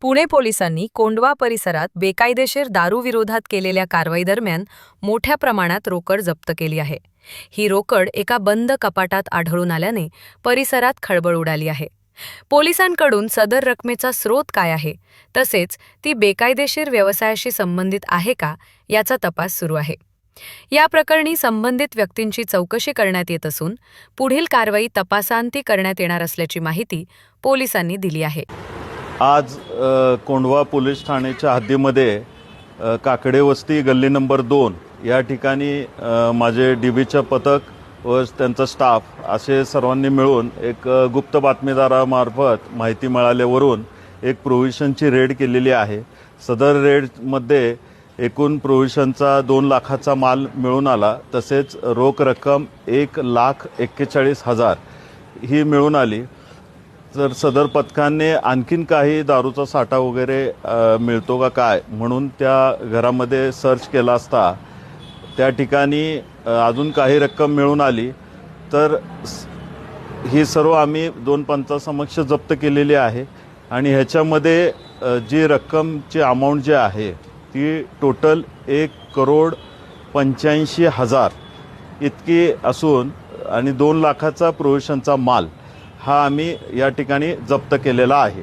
पुणे पोलिसांनी कोंडवा परिसरात बेकायदेशीर दारूविरोधात केलेल्या कारवाईदरम्यान मोठ्या प्रमाणात रोकड जप्त केली आहे. ही रोकड एका बंद कपाटात आढळून आल्याने परिसरात खळबळ उडाली आहे. पोलिसांकडून सदर रकमेचा स्रोत काय आहे? तसेच ती बेकायदेशीर व्यवसायाशी संबंधित आहे का? याचा तपास सुरू आहे. या प्रकरणी संबंधित व्यक्तींची चौकशी करण्यात येत असून पुढील कारवाई तपासांती करण्यात येणार असल्याची माहिती पोलिसांनी दिली आहे. आज कोंढवा पोलीस ठाण्याच्या हद्दीमध्ये काकडेवस्ती काकडे वस्ती गल्ली नंबर दोन या ठिकाणी माझे डी बीचं पथक व त्यांचा स्टाफ असे सर्वांनी मिळून एक गुप्त बातमीदारामार्फत माहिती मिळाल्यावरून एक प्रोव्हिशनची रेड केलेली आहे. सदर रेडमध्ये एकूण प्रोव्हिशनचा दोन लाखाचा माल मिळून आला. तसेच रोख रक्कम एक लाख एक्केचाळीस हजार ही मिळून आली. तर सदर पथकाने आणखीन काही दारूचा साठा वगैरे मिळतो का काय? म्हणून त्या घरामध्ये सर्च केला असता. त्या ठिकाणी अजून काही रक्कम मिळून आली. तर ही सर्व आम्ही दोन पंचासमक्ष जप्त केलेली आहे. आणि ह्याच्यामध्ये जी रक्कमची अमाऊंट जी आहे ती टोटल एक करोड पंच्याऐंशी हजार इतकी असून आणि दोन लाखाचा प्रोव्हिशनचा माल. हा आम्ही या ठिकाणी जप्त केलेला आहे.